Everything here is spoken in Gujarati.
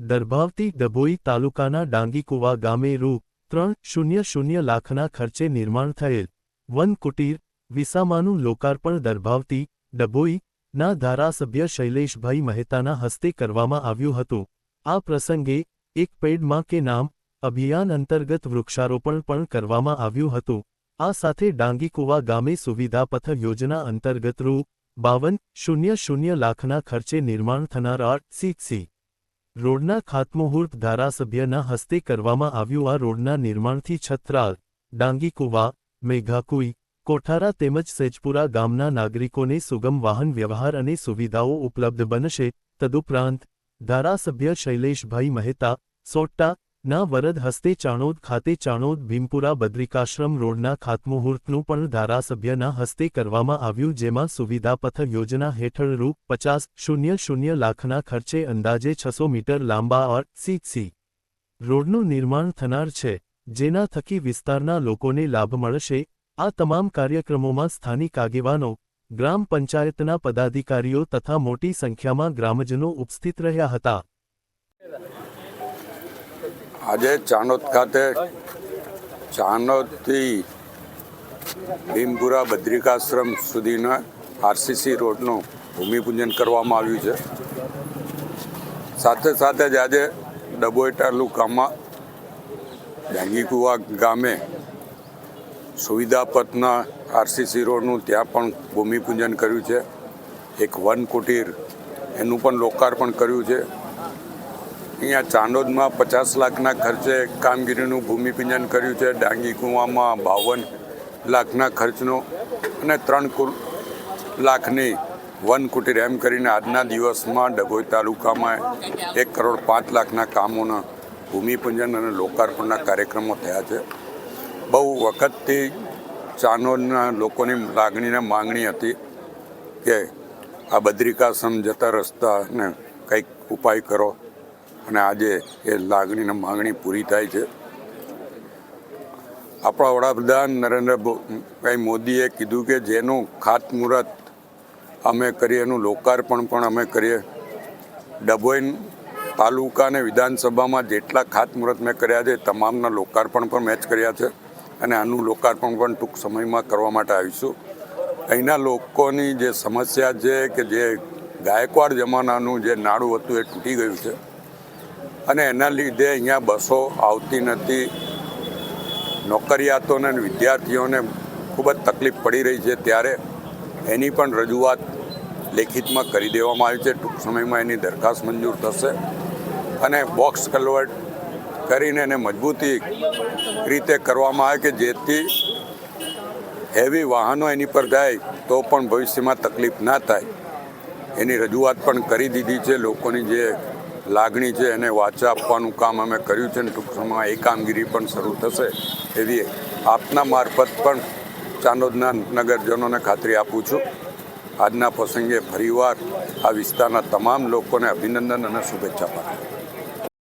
દરભાવતી ડભોઈ તાલુકાના ડાંગીકુવા ગામે રૂ. ત્રણ શૂન્ય શૂન્ય લાખના ખર્ચે નિર્માણ થયેલ વન કુટીર વિસામાનું લોકાર્પણ દરભાવતી ડભોઈ ના ધારાસભ્ય શૈલેષભાઈ મહેતાના હસ્તે કરવામાં આવ્યું હતું. આ પ્રસંગે એક પેડમાં કે નામ અભિયાન અંતર્ગત વૃક્ષારોપણ પણ કરવામાં આવ્યું હતું. આ સાથે ડાંગીકુવા ગામે સુવિધા પથ યોજના અંતર્ગત રૂ. બાવન શૂન્ય શૂન્ય લાખના ખર્ચે નિર્માણ થનાર આર. સી. રોડના ખાતમુહૂર્ત ધારાસભ્યના હસ્તે કરવામાં આવ્યું આ રોડના નિર્માણથી છત્રાલ, ડાંગીકુવા, મેઘાકુઈ, કોઠારા તેમજ સેજપુરા ગામના નાગરિકોને સુગમ વાહન વ્યવહાર અને સુવિધાઓ ઉપલબ્ધ બનશે. તદુપરાંત ધારાસભ્ય શૈલેષભાઈ મહેતા, સોટ્ટા ના વરદ હસ્તે ચાણોદ ખાતે ચાણોદ ભીમપુરા બદ્રિકાશ્રમ રોડના ખાતમુહૂર્તનું પણ ધારાસભ્યના હસ્તે કરવામાં આવ્યું જેમાં સુવિધાપથ યોજના હેઠળ રૂ પચાસ શૂન્ય શૂન્ય લાખના ખર્ચે અંદાજે છસો મીટર લાંબા ઓર સી રોડનું નિર્માણ થનાર છે, જેના થકી વિસ્તારના લોકોને લાભ મળશે. આ તમામ કાર્યક્રમોમાં સ્થાનિક આગેવાનો, ગ્રામ પંચાયતના પદાધિકારીઓ તથા મોટી સંખ્યામાં ગ્રામજનો ઉપસ્થિત રહ્યા હતા. આજે ચાણોદ ખાતે ચાણોદથી ભીમપુરા બદ્રિકાશ્રમ સુધીના આરસીસી રોડનું ભૂમિપૂજન કરવામાં આવ્યું છે. સાથે સાથે જ આજે ડબોઈ તાલુકામાં ડાંગીકુવા ગામે સુવિધાપથના આરસીસી રોડનું ત્યાં પણ ભૂમિપૂજન કર્યું છે. એક વન કુટીર એનું પણ લોકાર્પણ કર્યું છે. અહીંયા ચાંદોદમાં પચાસ લાખના ખર્ચે કામગીરીનું ભૂમિપૂજન કર્યું છે. ડાંગી કુવામાં બાવન લાખના ખર્ચનો અને ત્રણ લાખની વન કુટીર એમ કરીને આજના દિવસમાં ડભોઈ તાલુકામાં એક કરોડ પાંચ લાખના કામોના ભૂમિપૂજન અને લોકાર્પણના કાર્યક્રમો થયા છે. બહુ વખતથી ચાંદોદના લોકોની લાગણીને માંગણી હતી કે આ બદ્રિકાશ્રમ જતા રસ્તાને કંઈક ઉપાય કરો. અને આજે એ લાગણીને માંગણી પૂરી થાય છે. આપણા વડાપ્રધાન નરેન્દ્રભાઈ મોદીએ કીધું કે જેનું ખાતમુહૂર્ત અમે કરીએ, એનું લોકાર્પણ પણ અમે કરીએ. ડભોઈ તાલુકા અને વિધાનસભામાં જેટલા ખાતમુહૂર્ત મેં કર્યા છે, તમામના લોકાર્પણ પણ મેચ કર્યા છે અને આનું લોકાર્પણ પણ ટૂંક સમયમાં કરવા માટે આવીશું. અહીંના લોકોની જે સમસ્યા છે કે જે ગાયકવાડ જમાનાનું જે નાડું હતું એ તૂટી ગયું છે. અને એના લીધે અહીંયા બસો આવતી નથી. નોકરિયાતોને અને વિદ્યાર્થીઓને ખૂબ જ તકલીફ પડી રહી છે. ત્યારે એની પણ રજૂઆત લેખિતમાં કરી દેવામાં આવી છે. ટૂંક સમયમાં એની દરખાસ્ત મંજૂર થશે. અને બોક્સ કલવર્ટ કરીને એને મજબૂતી રીતે કરવામાં આવે કે જેથી હેવી વાહનો એની પર જાય તો પણ ભવિષ્યમાં તકલીફ ના થાય. એની રજૂઆત પણ કરી દીધી છે લોકોની જે લાગણી છે એને વાચા આપવાનું કામ અમે કર્યું છે અને ટૂંક સમયમાં એ કામગીરી પણ શરૂ થશે. એવી આપના મારફત પણ ચાંદોદના નગરજનોને ખાતરી આપું છું. આજના પ્રસંગે ફરીવાર આ વિસ્તારના તમામ લોકોને અભિનંદન અને શુભેચ્છા પાઠવું.